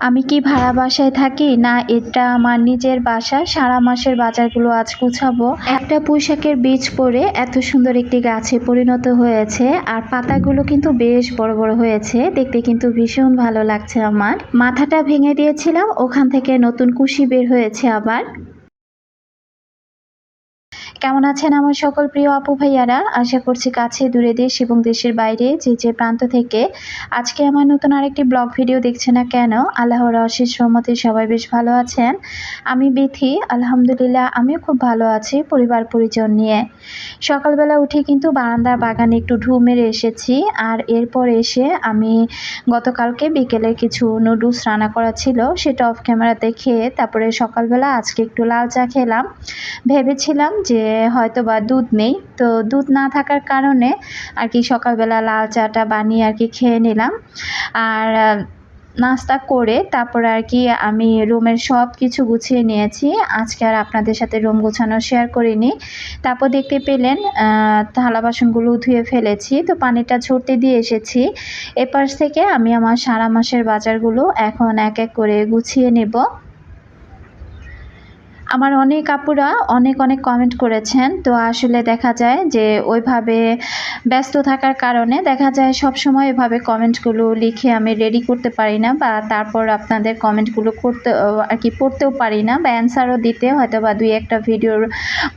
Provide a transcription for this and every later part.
আমি কি ভাড়া বাসায় থাকি? না, এটা আমার নিজের বাসা। সারা মাসের বাজারগুলো আজ গুছাবো। একটা পুঁইশাকের বীজ পরে এত সুন্দর একটি গাছে পরিণত হয়েছে, আর পাতাগুলো কিন্তু বেশ বড় বড় হয়েছে। দেখতে কিন্তু ভীষণ ভালো লাগছে আমার। মাথাটা ভেঙে দিয়েছিলাম, ওখান থেকে নতুন কুশি বের হয়েছে আবার। কেমন আছেন আমার সকল প্রিয় আপু ভাইয়ারা? আশা করছি কাছে, দূরে দেশ এবং দেশের বাইরে যে যে প্রান্ত থেকে। আজকে আমার নতুন আরেকটি ব্লগ ভিডিও দেখছে না কেন? আল্লাহর অশেষ রহমতে সবাই বেশ ভালো আছেন। আমি বিথি, আলহামদুলিল্লাহ আমিও খুব ভালো আছি পরিবার পরিজন নিয়ে। সকালবেলা উঠে কিন্তু বারান্দার বাগানে একটু ঢু মেরে এসেছি। আর এরপর এসে আমি গতকালকে বিকেলে কিছু নুডলস রান্না করা ছিল, সেটা অফ ক্যামেরাতে খেয়ে তারপরে সকালবেলা আজকে একটু লাল চা খেলাম। ভেবেছিলাম যে হয়তো বা দুধ নেই। তো দুধ না থাকার কারণে আর কি সকালবেলা লাল চাটা বানিয়ে আর কি খেয়ে নিলাম। আর নাস্তা করে তারপর আর কি আমি রুমের সব কিছু গুছিয়ে নিয়েছি। আজকে আর আপনাদের সাথে রুম গুছানো শেয়ার করিনি। তারপর দেখতে পেলেন থালা বাসনগুলো ধুয়ে ফেলেছি। তো পানিটা ঝরতে দিয়ে এসেছি। এপাশ থেকে আমি আমার সারা মাসের বাজারগুলো এখন এক এক করে গুছিয়ে নেব। আমার অনেক আপুরা অনেক অনেক কমেন্ট করেছেন। তো আসলে দেখা যায় যে ওইভাবে ব্যস্ত থাকার কারণে দেখা যায় সব সময় এভাবে কমেন্টগুলো লিখে আমি রেডি করতে পারি না বা তারপর আপনাদের কমেন্টগুলো করতে আর কি পড়তেও পারি না বা অ্যান্সারও দিতে হয়তো বা দুই একটা ভিডিওর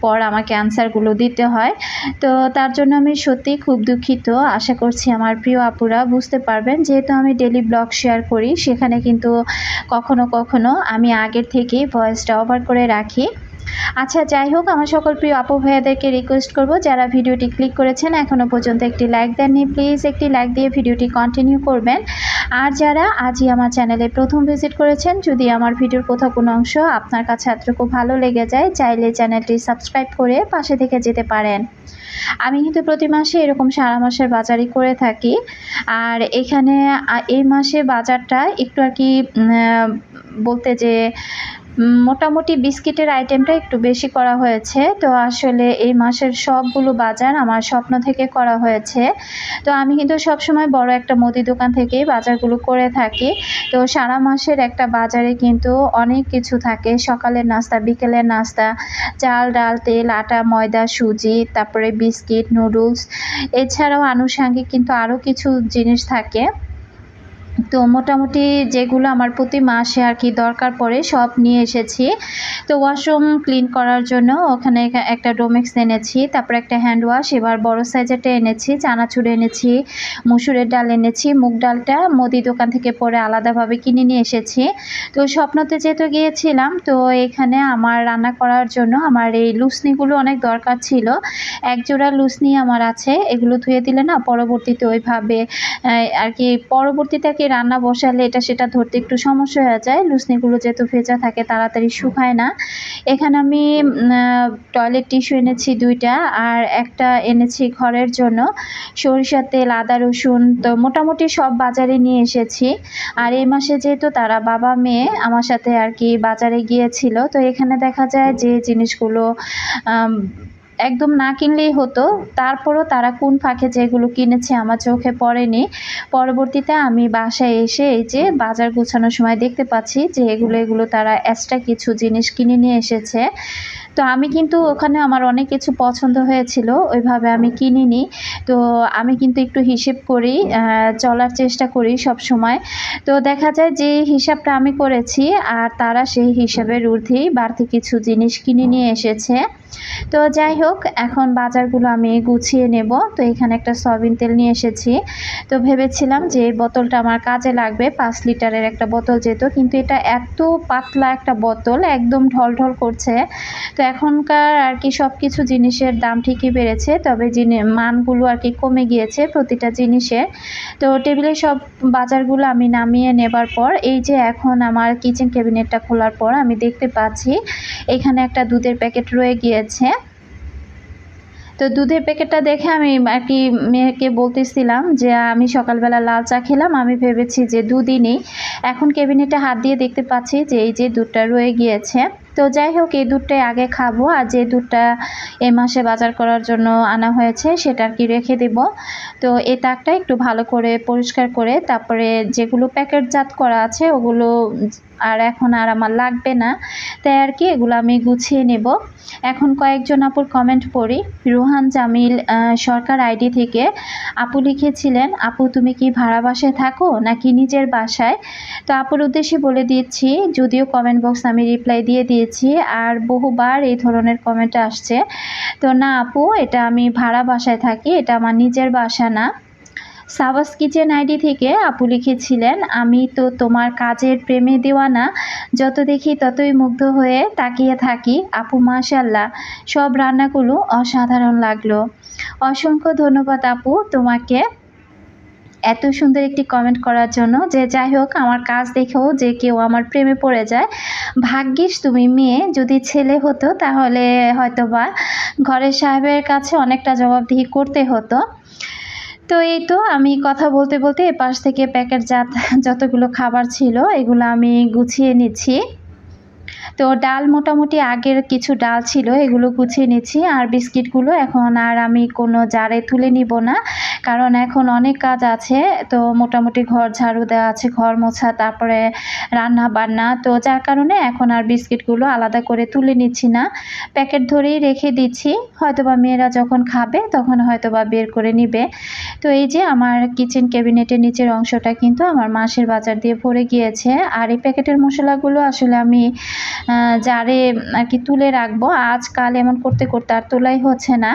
পর আমাকে অ্যান্সারগুলো দিতে হয়। তো তার জন্য আমি সত্যি খুব দুঃখিত। আশা করছি আমার প্রিয় আপুরা বুঝতে পারবেন। যেহেতু আমি ডেলি ব্লগ শেয়ার করি, সেখানে কিন্তু কখনো কখনো আমি আগের থেকেই ভয়েসটা ওভার করে রাখি। আচ্ছা যাই হোক, আমার সকল প্রিয় আপু ভাইয়াদেরকে রিকোয়েস্ট করব, যারা ভিডিওটি ক্লিক করেছেন এখনও পর্যন্ত একটি লাইক দেননি প্লিজ একটি লাইক দিয়ে ভিডিওটি কন্টিনিউ করবেন। আর যারা আজই আমার চ্যানেলে প্রথম ভিজিট করেছেন, যদি আমার ভিডিওর কোথাও কোনো অংশ আপনার কাছে এতটুকু ভালো লেগে যায়, চাইলে চ্যানেলটি সাবস্ক্রাইব করে পাশে থেকে যেতে পারেন। আমি কিন্তু প্রতি মাসে এরকম সারা মাসের বাজারই করে থাকি। আর এখানে এই মাসে বাজারটা একটু আর কি বলতে যে মোটামুটি বিস্কিটের আইটেমটা একটু বেশি করা হয়েছে। তো আসলে এই মাসের সবগুলো বাজার আমার স্বপ্ন থেকে করা হয়েছে। তো আমি কিন্তু সবসময় বড় একটা মুদি দোকান থেকেই বাজারগুলো করে থাকি। তো সারা মাসের একটা বাজারে কিন্তু অনেক কিছু থাকে। সকালের নাস্তা, বিকেলের নাস্তা, চাল, ডাল, তেল, আটা, ময়দা, সুজি, তারপরে বিস্কিট, নুডলস। এছাড়াও আনুষাঙ্গিক কিন্তু আরও কিছু জিনিস থাকে। তো মোটামুটি যেগুলো আমার প্রতি মাসে আর কি দরকার পড়ে, সব নিয়ে এসেছি। তো ওয়াশরুম ক্লিন করার জন্য ওখানে একটা ডোমেক্স এনেছি, তারপর একটা হ্যান্ড ওয়াশ এবার বড় সাইজেরটা এনেছি, চানাচুর এনেছি, মুসুরের ডাল এনেছি, মুগ ডালটা মুদি দোকান থেকে পরে আলাদাভাবে কিনে নিয়ে এসেছি। তো স্বপ্নতে যেহেতু গিয়েছিলাম, তো এখানে আমার রান্না করার জন্য আমার এই লুসনিগুলো অনেক দরকার ছিল। এক জোড়া লুসনি আমার আছে, এগুলো ধুয়ে দিলে না পরবর্তীতে ওইভাবে আর কি পরবর্তীতে কি রান্না বসালে এটা সেটা ধরতে একটু সমস্যা হয়ে যায়। লুসনিগুলো যেহেতু ভেজা থাকে, তাড়াতাড়ি শুকায় না। এখানে আমি টয়লেট টিস্যু এনেছি দুইটা আর একটা এনেছি ঘরের জন্য। সরিষার তেল, আদা, রসুন, তো মোটামুটি সব বাজারে নিয়ে এসেছি। আর এই মাসে যেহেতু তারা বাবা, মেয়ে আমার সাথে আর কি বাজারে গিয়েছিল, তো এখানে দেখা যায় যে জিনিসগুলো একদম না কিনলেই হতো। তারপরও তারা কোন ফাঁকে যেগুলো কিনেছে আমার চোখে পড়েনি। পরবর্তীতে আমি বাসায় এসে এই যে বাজার গুছানোর সময় দেখতে পাচ্ছি যে এগুলো এগুলো তারা এক্সট্রা কিছু জিনিস কিনে নিয়ে এসেছে। তো আমি কিন্তু ওখানে আমার অনেক কিছু পছন্দ হয়েছিল, ওইভাবে আমি কিনিনি। তো আমি কিন্তু একটু হিসেব করি চলার চেষ্টা করি সব সময়। তো দেখা যায় যে হিসাবটা আমি করেছি আর তারা সেই হিসাবের ঊর্ধ্বেই বাড়তি কিছু জিনিস কিনে নিয়ে এসেছে। তো যাই হোক এখন বাজারগুলো আমি গুছিয়ে নেব। তো এখানে একটা সয়াবিন তেল নিয়ে এসেছি। তো ভেবেছিলাম যে এই বোতলটা আমার কাজে লাগবে, পাঁচ লিটারের একটা বোতল যেত কিন্তু এটা এত পাতলা একটা বোতল, একদম ঢল ঢল করছে। তো এখনকার আর কি সব কিছু জিনিসের দাম ঠিকই বেড়েছে, তবে মানগুলো আর কি কমে গিয়েছে প্রতিটা জিনিসের। তো টেবিলে সব বাজারগুলো আমি নামিয়ে নেবার পর, এই যে এখন আমার কিচেন ক্যাবিনেটটা খোলার পর আমি দেখতে পাচ্ছি, এখানে একটা দুধের প্যাকেট রয়ে গিয়েছে। তো দুধের প্যাকেটটা দেখে আমি আর কি মেয়েকে বলতেছিলাম যে, আমি সকালবেলা লাল চা খেলাম। আমি ভেবেছি যে দুধই নেই। এখন ক্যাবিনেটে হাত দিয়ে দেখতে পাচ্ছি যে, এই যে দুধটা রয়ে গিয়েছে। তো যাই হোক, এই দুধটাই আগে খাব আর যে দুধটা এ মাসে বাজার করার জন্য আনা হয়েছে, সেটা আর কি রেখে দেব। তো এই তাকটা একটু ভালো করে পরিষ্কার করে, তারপরে যেগুলো প্যাকেটজাত করা আছে, ওগুলো আর এখন আর আমার লাগবে না। তাই আর কি, এগুলো আমি গুছিয়ে নেব। এখন কয়েকজন আপুর কমেন্ট পড়ি। রুহান, জামিল সরকার আইডি থেকে আপু লিখেছিলেন, আপু, তুমি কি ভাড়া বাসায় থাকো নাকি নিজের বাসায়? তো আপুর উদ্দেশ্যে বলে দিচ্ছি, যদিও কমেন্ট বক্স আমি রিপ্লাই দিয়ে দিয়েছি, আর বহুবার এই ধরনের কমেন্ট আসছে। তো না আপু, এটা আমি ভাড়া বাসায় থাকি, এটা আমার নিজের বাসা না। সাবাস কিচেন আইডি থেকে আপু লিখেছিলেন, আমি তো তোমার কাজের প্রেমে দেওয়ানা। যত দেখি ততই মুগ্ধ হয়ে তাকিয়ে থাকি। আপু মাশাল্লাহ সব রান্নাগুলো অসাধারণ লাগল। অসংখ্য ধন্যবাদ আপু তোমাকে এত সুন্দর একটি কমেন্ট করার জন্য। যে যাই হোক, আমার কাজ দেখেও যে কেউ আমার প্রেমে পড়ে যায়। ভাগ্যিস তুমি মেয়ে, যদি ছেলে হতো তাহলে হয়তো বা ঘরের সাহেবের কাছে অনেকটা জবাবদিহি করতে হতো। তো এই তো আমি কথা বলতে বলতে এপাশ থেকে প্যাকেটজাত যতগুলো খাবার ছিল, এগুলো আমি গুছিয়ে নিচ্ছি। তো ডাল মোটামুটি আগের কিছু ডাল ছিল, এগুলো গুছিয়ে নিচ্ছি। আর বিস্কিটগুলো এখন আর আমি কোনো জারে তুলে নিব না, কারণ এখন অনেক কাজ আছে। তো মোটামুটি ঘর ঝাড়ু দেওয়া আছে, ঘর মোছা, তারপরে রান্না বান্না। তো যার কারণে এখন আর বিস্কিটগুলো আলাদা করে তুলে নিচ্ছি না। প্যাকেট ধরেই রেখে দিচ্ছি। হয়তোবা মেয়েরা যখন খাবে, তখন হয়তোবা বের করে নিবে। তো এই যে আমার কিচেন ক্যাবিনেটের নিচের অংশটা কিন্তু আমার মাসের বাজার দিয়ে ভরে গিয়েছে। আর এই প্যাকেটের মশলাগুলো আসলে আমি জারে আর কি তুলে রাখব। আজকাল এমন করতে করতে আর তোলাই হচ্ছে না।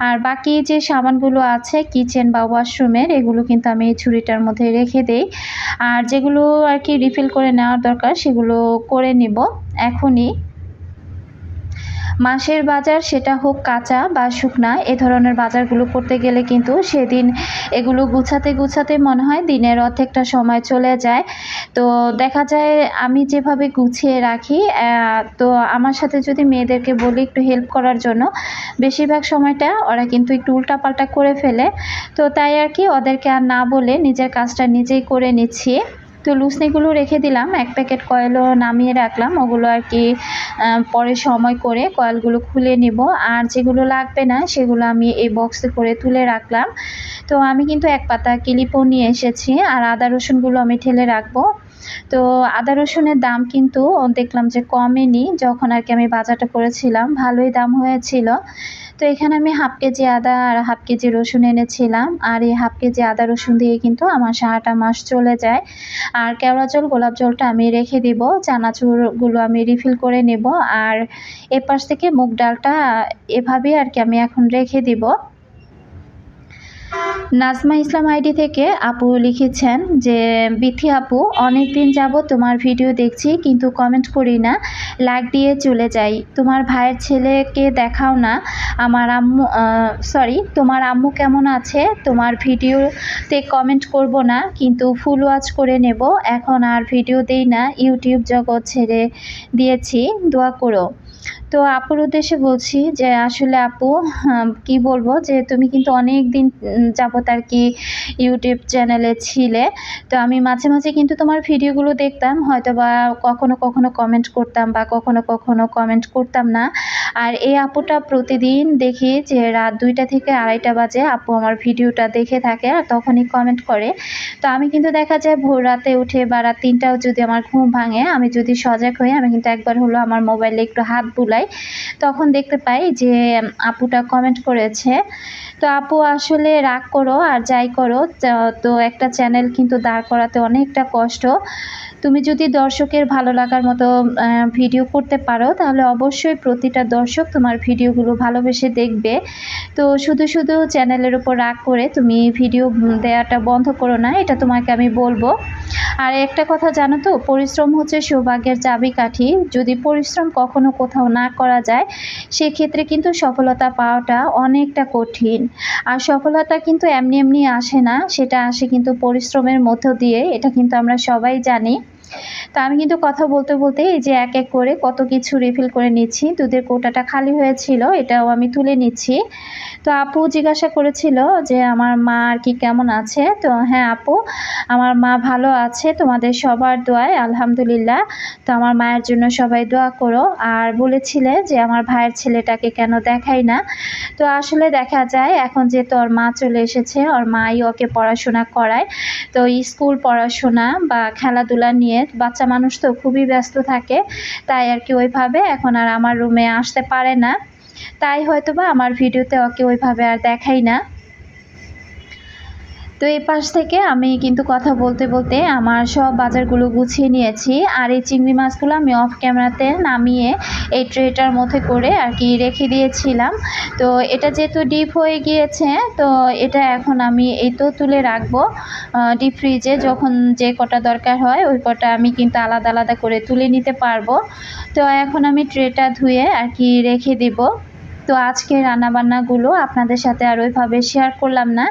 আর বাকি যে সাবানগুলো আছে কিচেন বা ওয়াশরুমের এগুলো কিন্তু আমি ছুরিটার মধ্যে রেখে দেই। আর যেগুলো আর কি রিফিল করে নেওয়ার দরকার, সেগুলো করে নিব এখনই। মাসের বাজার সেটা হোক কাঁচা বা শুকনা, এ ধরনের বাজারগুলো করতে গেলে কিন্তু সেদিন এগুলো গুছাতে গুছাতে মনে হয় দিনের অর্ধেকটা সময় চলে যায়। তো দেখা যায় আমি যেভাবে গুছিয়ে রাখি তো আমার সাথে যদি মেয়েদেরকে বলি একটু হেল্প করার জন্য, বেশিরভাগ সময়টা ওরা কিন্তু একটু উল্টাপাল্টা করে ফেলে। তো তাই আর কি ওদেরকে আর না বলে নিজের কাজটা নিজেই করে নিচ্ছি। তো লুসনিগুলো রেখে দিলাম। এক প্যাকেট কয়েলও নামিয়ে রাখলাম। ওগুলো আর কি পরে সময় করে কয়েলগুলো খুলে নিব। আর যেগুলো লাগবে না, সেগুলো আমি এই বক্সে করে তুলে রাখলাম। তো আমি কিন্তু এক পাতা ক্লিপও নিয়ে এসেছি। আর আদা রসুনগুলো আমি ঠেলে রাখব। তো আদা রসুনের দাম কিন্তু দেখলাম যে কমেনি, যখন আর কি আমি বাজারটা করেছিলাম, ভালোই দাম হয়েছিল। তো এখানে আমি হাফ কেজি আদা আর হাফ কেজি রসুন এনেছিলাম, আর এই হাফ কেজি আদা রসুন দিয়ে কিন্তু আমার সারাটা মাস চলে যায়। আর কেওড়া জল, গোলাপ জলটা আমি রেখে দিব, চানাচুরগুলো আমি রিফিল করে নেব, আর এপাশ থেকে মুগ ডালটা এভাবেই আর কি আমি এখন রেখে দিব। নাজমা ইসলাম আইডি থেকে আপু লিখেছেন যে, বিথি আপু অনেক দিন যাব তোমার ভিডিও দেখছি, কিন্তু কমেন্ট করি না। লাইক দিয়ে চলে যাই। তোমার ভাইয়ের ছেলেকে দেখাও না। আমার আম্মু সরি তোমার আম্মু কেমন আছে? তোমার ভিডিওতে কমেন্ট করব না, কিন্তু ফুল ওয়াচ করে নেব। এখন আর ভিডিও দেই না। ইউটিউব জগৎ ছেড়ে দিয়েছি। দোয়া করো। তো আপুর উদ্দেশ্যে বলছি যে আসলে আপু কি বলব যে তুমি কিন্তু অনেক দিন যাবত আর কি ইউটিউব চ্যানেলে ছিলে। তো আমি মাঝে মাঝে কিন্তু তোমার ভিডিওগুলো দেখতাম হয়তো বা কখনো কখনো কমেন্ট করতাম বা কখনো কখনো কমেন্ট করতাম না। আর এই আপুটা প্রতিদিন দেখি যে রাত দুইটা থেকে আড়াইটা বাজে আপু আমার ভিডিওটা দেখে থাকে আর তখনই কমেন্ট করে। তো আমি কিন্তু দেখা যায় ভোর রাতে উঠে বা রাত তিনটাও যদি আমার ঘুম ভাঙে, আমি যদি সজাগ হই, আমি কিন্তু একবার হলো আমার মোবাইলে একটু হাত বুলাই তখন দেখতে পাই যে আপুটা কমেন্ট করেছে, তো আপু আসলে রাগ করো আর যাই করো, তো একটা চ্যানেল কিন্তু দাঁড় করাতে অনেকটা কষ্ট। তুমি যদি দর্শকের ভালো লাগার মতো ভিডিও করতে পারো, তাহলে অবশ্যই প্রতিটা দর্শক তোমার ভিডিওগুলো ভালোবেসে দেখবে। তো শুধু শুধু চ্যানেলের উপর রাগ করে তুমি ভিডিও দেওয়াটা বন্ধ করো না, এটা তোমাকে আমি বলব। আর একটা কথা জানো তো, পরিশ্রম হচ্ছে সৌভাগ্যের চাবিকাঠি। যদি পরিশ্রম কখনো কোথাও না করা যায়, সেক্ষেত্রে কিন্তু সফলতা পাওয়াটা অনেকটা কঠিন। আর সফলতা কিন্তু এমনি এমনি আসে না, সেটা আসে কিন্তু পরিশ্রমের মধ্য দিয়ে, এটা কিন্তু আমরা সবাই জানি। তো আমি কিন্তু কথা বলতে বলতে এই যে এক এক করে কত কিছু রিফিল করে নিচ্ছি, দুধের কৌটাটা খালি হয়েছিল, এটাও আমি তুলে নিচ্ছি। তো আপু জিজ্ঞাসা করেছিল যে আমার মা আর কি কেমন আছে? তো হ্যাঁ আপু, আমার মা ভালো আছে, তোমাদের সবার দোয়ায়, আলহামদুলিল্লাহ। তো আমার মায়ের জন্য সবাই দোয়া করো। আর বলেছিলে যে আমার ভাইয়ের ছেলেটাকে কেন দেখাই না? তো আসলে দেখা যায়, এখন যে তোর মা চলে এসেছে, ওর মাই ওকে পড়াশোনা করায়। তো স্কুল পড়াশোনা বা খেলাধুলা নিয়ে বাচ্চা মানুষ তো খুবই ব্যস্ত থাকে, তাই আর কি ওইভাবে এখন আর আমার রুমে আসতে পারে না। তাই হয়তো বা আমার ভিডিওতে ওকে ওইভাবে আর দেখাই না। তো এই পাশ থেকে আমি কিন্তু কথা বলতে বলতে আমার সব বাজারগুলো গুছিয়ে নিয়েছি। আর এই চিংড়ি মাছগুলো আমি অফ ক্যামেরাতে নামিয়ে এই ট্রেটার মধ্যে করে আর কি রেখে দিয়েছিলাম। তো এটা যেহেতু ডিপ হয়ে গিয়েছে, তো এটা এখন আমি এই তো তুলে রাখব ডিপ ফ্রিজে যখন যে কটা দরকার হয় ওই কটা আমি কিন্তু আলাদা আলাদা করে তুলে নিতে পারব। তো এখন আমি ট্রেটা ধুয়ে আর কি রেখে দিব। তো আজকে রান্নাবান্নাগুলো আপনাদের সাথে আর ওইভাবে শেয়ার করলাম না।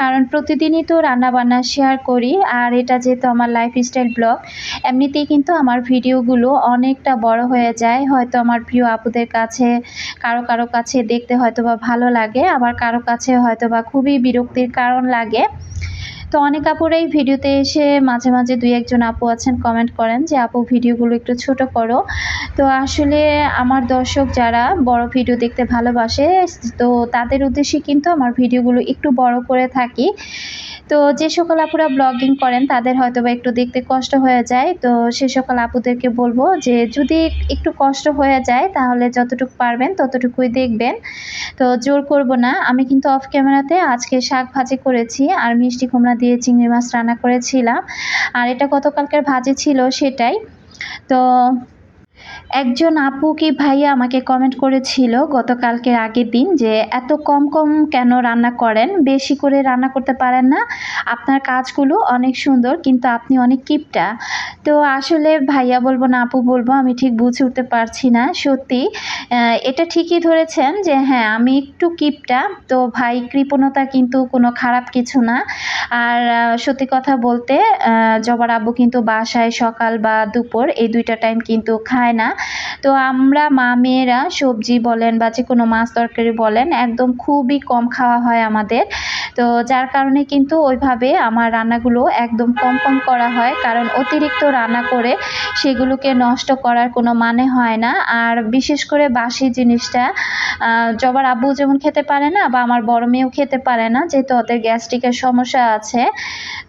কারণ প্রতিদিনই তো রান্নাবান্না শেয়ার করি, আর এটা যেহেতু আমার লাইফস্টাইল ব্লগ এমনিতেই কিন্তু আমার ভিডিওগুলো অনেকটা বড় হয়ে যায়। হয়তো আমার প্রিয় আপুদের কাছে, কারও কারও কাছে দেখতে হয়তো বা ভালো লাগে, আবার কারও কাছে হয়তো বা খুবই বিরক্তির কারণ লাগে। তো অনেক আপুর এই ভিডিওতে এসে মাঝে মাঝে দুই একজন আপু আছেন কমেন্ট করেন যে, আপু, ভিডিওগুলো একটু ছোট করো। তো আসলে আমার দর্শক যারা বড় ভিডিও দেখতে ভালোবাসে, তো তাদের উদ্দেশ্যে কিন্তু আমার ভিডিওগুলো একটু বড় করে থাকি। তো যে সকল আপুরা ব্লগিং করেন, তাদের হয়তো বা একটু দেখতে কষ্ট হয়ে যায়। তো সে সকল আপুদেরকে বলব যে, যদি একটু কষ্ট হয়ে যায়, তাহলে যতটুকু পারবেন ততটুকুই দেখবেন। তো জোর করব না, আমি কিন্তু অফ ক্যামেরাতে আজকে শাক ভাজি করেছি, আর মিষ্টি কুমড়া দিয়ে চিংড়ি মাছ রান্না করেছিলাম। আর এটা গতকালকার ভাজি ছিল সেটাই। তো একজন আপু কি ভাইয়া আমাকে কমেন্ট করেছিল গতকালকের আগের দিন যে, এত কম কম কেন রান্না করেন? বেশি করে রান্না করতে পারেন না। আপনার কাজগুলো অনেক সুন্দর, কিন্তু আপনি অনেক কিপটা। তো আসলে ভাইয়া বলব না, আপু বলব, আমি ঠিক বুঝে উঠতে পারছি না, সত্যি। এটা ঠিকই ধরেছেন যে হ্যাঁ আমি একটু কিপটা, তো ভাই কৃপণতা কিন্তু কোনো খারাপ কিছু না। আর সত্যি কথা বলতে জবার আব্বু কিন্তু বাসায় সকাল বা দুপুর এই দুইটা টাইম কিন্তু খায় না। তো আমরা মা মেয়েরা সবজি বলেন বা যে কোনো মাছ তরকারি বলেন, একদম খুবই কম খাওয়া হয় আমাদের। তো যার কারণে কিন্তু ওইভাবে আমার রান্নাগুলো একদম কম কম করা হয়, কারণ অতিরিক্ত রান্না করে সেগুলোকে নষ্ট করার কোনো মানে হয় না। আর বিশেষ করে বাসি জিনিসটা জবার আব্বু যেমন খেতে পারে না বা আমার বড় মেয়েও খেতে পারে না, যেহেতু ওদের গ্যাস্ট্রিকের সমস্যা আছে।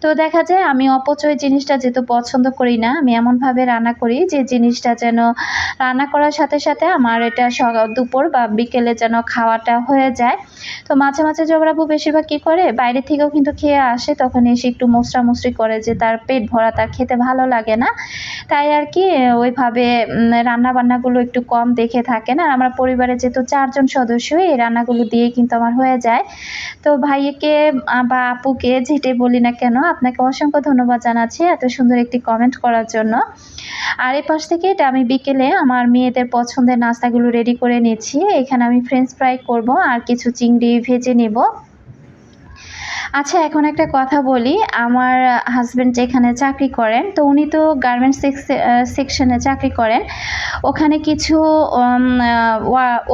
তো দেখা যায় আমি অপচয় জিনিসটা যেহেতু পছন্দ করি না, আমি এমনভাবে রান্না করি যে জিনিসটা যেন রান্না করার সাথে সাথে আমার এটা দুপুর বা বিকেলে যেন খাওয়াটা হয়ে যায়। তো মাঝে মাঝে জবরাবু বেশিরভাগ কী করে, বাইরে থেকেও কিন্তু খেয়ে আসে, তখন এসে একটু মশরা মশরি করে যে তার পেট ভরা, তার খেতে ভালো লাগে না। তাই আর কি, ওইভাবে রান্না বান্নাগুলো একটু কম দেখে থাকে না আমরা পরিবারে যেহেতু চারজন সদস্য, এই রান্নাগুলো দিয়ে কিন্তু আমার হয়ে যায়। তো ভাইকে বা আপুকে যেটে বলি না কেন, আপনাকে অসংখ্য ধন্যবাদ জানাচ্ছি এত সুন্দর একটি কমেন্ট করার জন্য। আর এই পাশ থেকে এটা আমি বিকেলে আমার মেয়েদের পছন্দের নাস্তাগুলো রেডি করে নিচ্ছি। এখানে আমি ফ্রেঞ্চ ফ্রাই করব আর কিছু চিংড়ি ভেজে নেব। আচ্ছা এখন একটা কথা বলি। আমার হাজব্যান্ড যেখানে চাকরি করেন, তো উনি তো গার্মেন্টস সেকশনে চাকরি করেন। ওখানে কিছু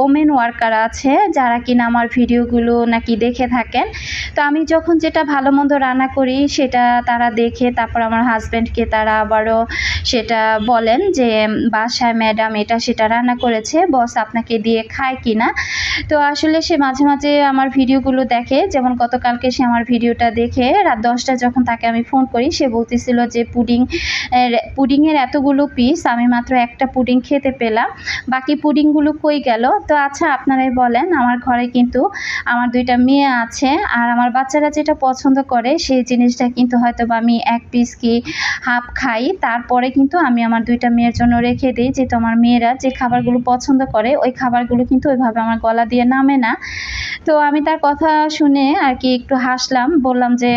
ওমেন ওয়ার্কার আছে, যারা কিনা আমার ভিডিওগুলো নাকি দেখে থাকেন। তো আমি যখন যেটা ভালো মন্দ রান্না করি, সেটা তারা দেখে, তারপর আমার হাজব্যান্ডকে তারা আবারও সেটা বলেন যে, বাসায় ম্যাডাম এটা সেটা রান্না করেছে বস আপনাকে দিয়ে খায় কি না তো আসলে সে মাঝে মাঝে আমার ভিডিওগুলো দেখে, যেমন গতকালকে সে আমার ভিডিওটা দেখে রাত দশটা যখন তাকে আমি ফোন করি, সে বলতেছিল যে পুডিং পুডিংয়ের এতগুলো পিস আমি মাত্র একটা পুডিং খেতে পেলাম। বাকি পুডিংগুলো কই গেল? তো আচ্ছা আপনারাই বলেন, আমার ঘরে কিন্তু আমার দুইটা মেয়ে আছে, আর আমার বাচ্চারা যেটা পছন্দ করে, সেই জিনিসটা কিন্তু হয়তো বা আমি এক পিস কি হাফ খাই। তারপরে কিন্তু আমি আমার দুইটা মেয়ের জন্য রেখে দিই, যেহেতু আমার মেয়েরা যে খাবারগুলো পছন্দ করে, ওই খাবারগুলো কিন্তু ওইভাবে আমার গলা দিয়ে নামে না। তো আমি তার কথা শুনে আর কি একটু হাসলাম। বললাম বললাম যে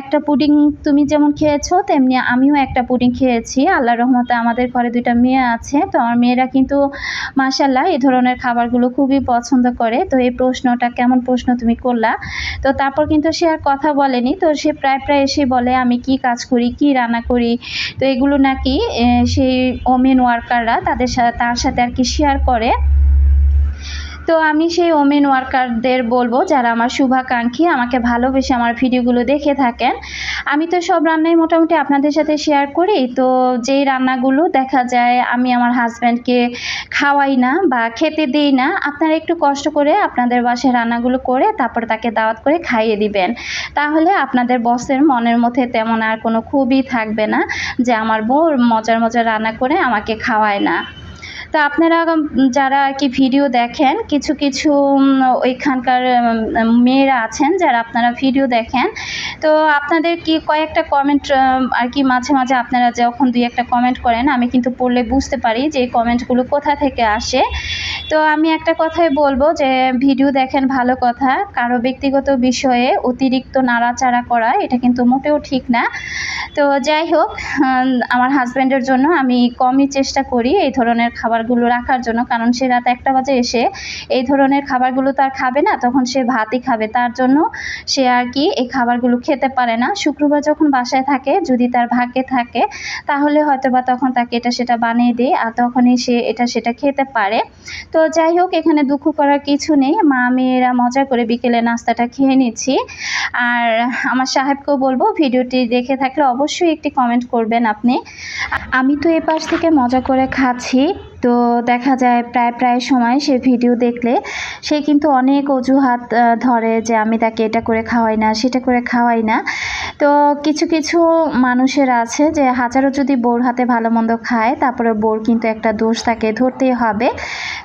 একটা পুডিং তুমি যেমন খেয়েছো, তেমনি আমিও একটা পুডিং খেয়েছি। আল্লাহ রহমতে আমাদের ঘরে দুইটা মেয়ে আছে, তো আমার মেয়েরা কিন্তু মাসাল্লাহ এই ধরনের খাবারগুলো খুবই পছন্দ করে। তো এই প্রশ্নটা, কেমন প্রশ্ন তুমি করলা? তো তারপর কিন্তু সে আর কথা বলেনি, তো সে প্রায় প্রায় এসে বলে, আমি কি কাজ করি, কি রান্না করি? তো এগুলো নাকি সেই ওমেন ওয়ার্কাররা তাদের সাথে তার সাথে আর কি শেয়ার করে। তো আমি সেই ওমেন ওয়ার্কারদের বলব যারা আমার শুভাকাঙ্ক্ষী, আমাকে ভালোবেসে আমার ভিডিওগুলো দেখে থাকেন। আমি তো সব রান্নাই মোটামুটি আপনাদের সাথে শেয়ার করি। তো যেই রান্নাগুলো দেখা যায় আমি আমার হাজব্যান্ডকে খাওয়াই না বা খেতে দিই না, আপনারা একটু কষ্ট করে আপনাদের বাসায় রান্নাগুলো করে তারপর তাকে দাওয়াত করে খাইয়ে দিবেন। তাহলে আপনাদের বসের মনের মধ্যে তেমন আর কোনো খুবই থাকবে না যে আমার বউ মজার মজার রান্না করে আমাকে খাওয়ায় না। তো আপনারা যারা আর কি ভিডিও দেখেন, কিছু কিছু ওইখানকার মেয়েরা আছেন যারা আপনারা ভিডিও দেখেন, তো আপনাদের কি কয়েকটা কমেন্ট আর কি মাঝে মাঝে আপনারা যখন দুই একটা কমেন্ট করেন, আমি কিন্তু পড়লে বুঝতে পারি যে কমেন্টগুলো কোথা থেকে আসে। তো আমি একটা কথাই বলব যে, ভিডিও দেখেন ভালো কথা। কারও ব্যক্তিগত বিষয়ে অতিরিক্ত নাড়াচাড়া করা, এটা কিন্তু মোটেও ঠিক না। তো যাই হোক আমার হাজব্যান্ডের জন্য আমি কমই চেষ্টা করি এই ধরনের খাবারগুলো রাখার জন্য। কারণ সে রাত একটা বাজে এসে এই ধরনের খাবারগুলো তার খাবে না, তখন সে ভাতই খাবে। তার জন্য সে আর কি এই খাবারগুলো খেতে পারে না। শুক্রবার যখন বাসায় থাকে, যদি তার ভাগ্যে থাকে, তাহলে হয়তো বা তখন তাকে এটা সেটা বানিয়ে দিই আর তখনই সে এটা সেটা খেতে পারে। তো যাই হোক, এখানে দুঃখ করার কিছু নেই। মা, মেয়েরা মজা করে বিকেলে নাস্তাটা খেয়ে নিচ্ছি। আর আমার সাহেবকেও বলব, ভিডিওটি দেখে থাকলে অবশ্যই একটি কমেন্ট করবেন আপনি। আমি তো এপাশ পাশ থেকে মজা করে খাচ্ছি। তো দেখা যায় প্রায় প্রায় সময় সে ভিডিও দেখলে সে কিন্তু অনেক অজুহাত ধরে যে আমি তাকে এটা করে খাওয়াই না, সেটা করে খাওয়াই না। তো কিছু কিছু মানুষের আছে যে হাজারো যদি বোর হাতে ভালো মন্দ খায়, তারপরে বোর কিন্তু একটা দোষ তাকে ধরতেই হবে।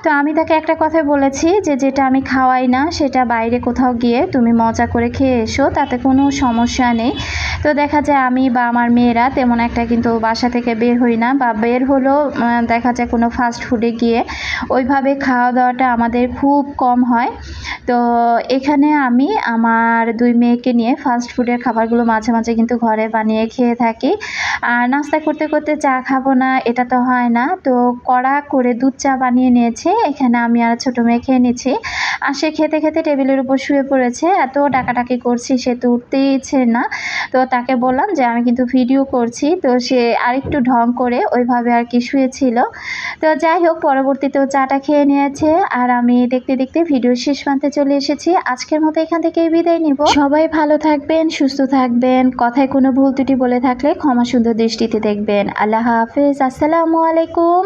তো আমি তাকে একটা কথা বলেছি যে যেটা আমি খাওয়াই না, সেটা বাইরে কোথাও গিয়ে তুমি মজা করে খেয়ে এসো, তাতে কোনো সমস্যা নেই। তো দেখা যায় আমি বা আমার মেয়েরা তেমন একটা কিন্তু বাসা থেকে বের হই না বা বের হলেও দেখা যায় কোনো ফাস্ট ফুডে গিয়ে ওইভাবে খাওয়া দাওয়াটা আমাদের খুব কম হয়। তো এখানে আমি আমার দুই মেয়েকে নিয়ে ফাস্ট ফুডের খাবারগুলো মাঝে মাঝে কিন্তু ঘরে বানিয়ে খেয়ে থাকি। আর নাস্তা করতে করতে চা খাব না, এটা তো হয় না। তো কড়া করে দুধ চা বানিয়ে নিয়েছি। এখানে আমি আর ছোটো মেয়ে খেয়ে নিচ্ছি। আর সে খেতে খেতে টেবিলের উপর শুয়ে পড়েছে। এত ডাকাডাকি করছি, সে তো উঠতেই ইচ্ছে না। তো তাকে বললাম যে, আমি কিন্তু ভিডিও করছি। তো সে আরেকটু ঢং করে ওইভাবে আর কি শুয়েছিল। তো যাই হোক, পরবর্তীতেও চাটা খেয়ে নিয়েছে। আর আমি দেখতে দেখতে ভিডিও শেষ প্রান্তে চলে এসেছি। আজকের মতো এখান থেকে বিদায় নিব। সবাই ভালো থাকবেন, সুস্থ থাকবেন। কথায় কোনো ভুল ত্রুটি বলে থাকলে ক্ষমা সুন্দর দৃষ্টিতে দেখবেন। আল্লাহ হাফেজ। আসসালামু আলাইকুম।